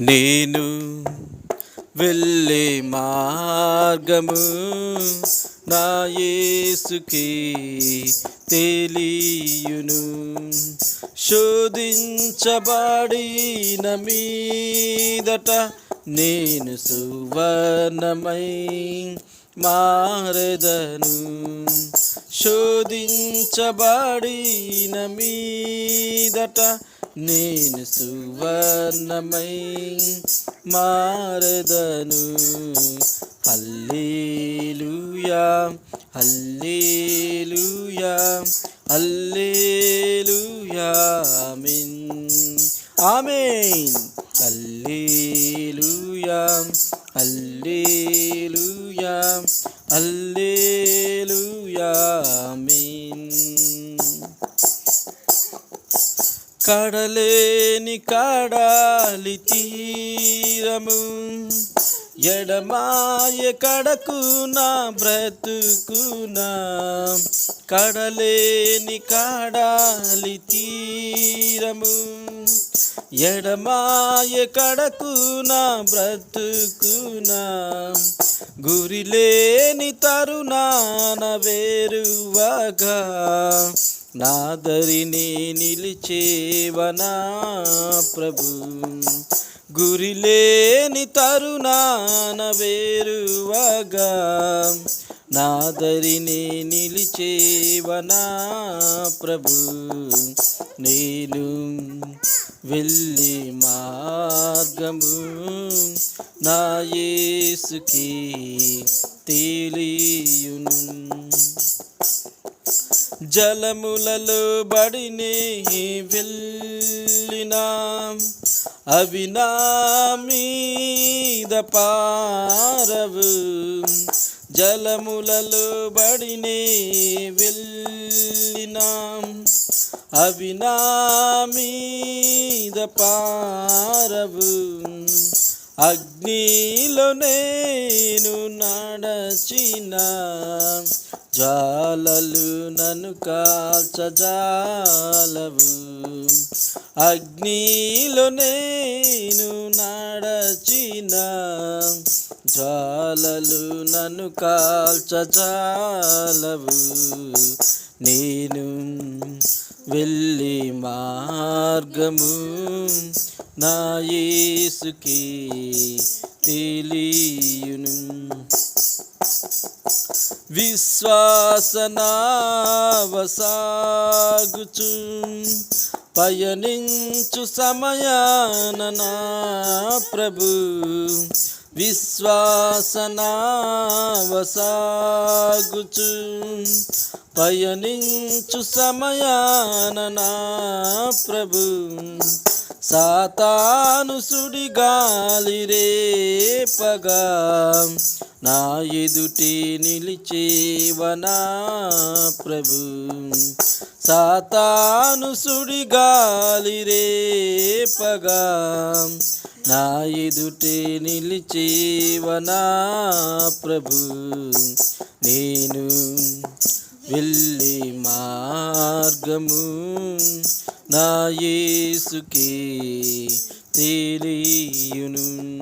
నేను వెళ్ళే మార్గము నా యేసుకి తెలియును. శోధించబడిన మీదట నేను సువర్ణమై మారదను. శోధించబడిన మీదట నేను సువర్ణమై మారదను. Hallelujah hallelujah hallelujah amen. Amen. Hallelujah hallelujah hallelujah. కడలేని కడాలి తీరము. ఎడమాయ కడకు నా బ్రతుకునా. కడలేని కడాలి తీరము. ఎడమాయ కడకు నా బ్రతుకునా. గురిలేని తరుణాన వేరువగా. నాదరిని నిలిచేవనా ప్రభు? గురిలేని తరుణాన వేరువగా. నాదరిని నిలిచేవనా ప్రభు? నేను వెళ్ళి మార్గము నా యేసుకి తెలియును. జలములలో బడినే వెళ్ళినా. అవి నా మీద పారవు. జలములలో బడినే వెళ్ళినా. అవి నా మీద పారవు. అగ్నిలో నేను నడచిన. జాలలు నన్ను కాల్చజాలవు. అగ్నిలో నేను నడచిన జాలలు నన్ను కాల్చజాలవు. నేను వెళ్ళి మార్గము నా యేసుకి తెలియను. విశ్వాసనావసాగుచు పయనించు సమయాన నా ప్రభు. విశ్వాసనావసాగుచు పయనించు సమయాన నా ప్రభు. సాతాను సుడిగాలి రేపగా నా ఎదుటి నిలిచేవనా ప్రభు. సాతాను సుడి సుడిగాలి రేపగా నా ఎదుటే నిలిచేవనా ప్రభు. నేను వెళ్ళి మార్గము నా యేసుకే తెలియును.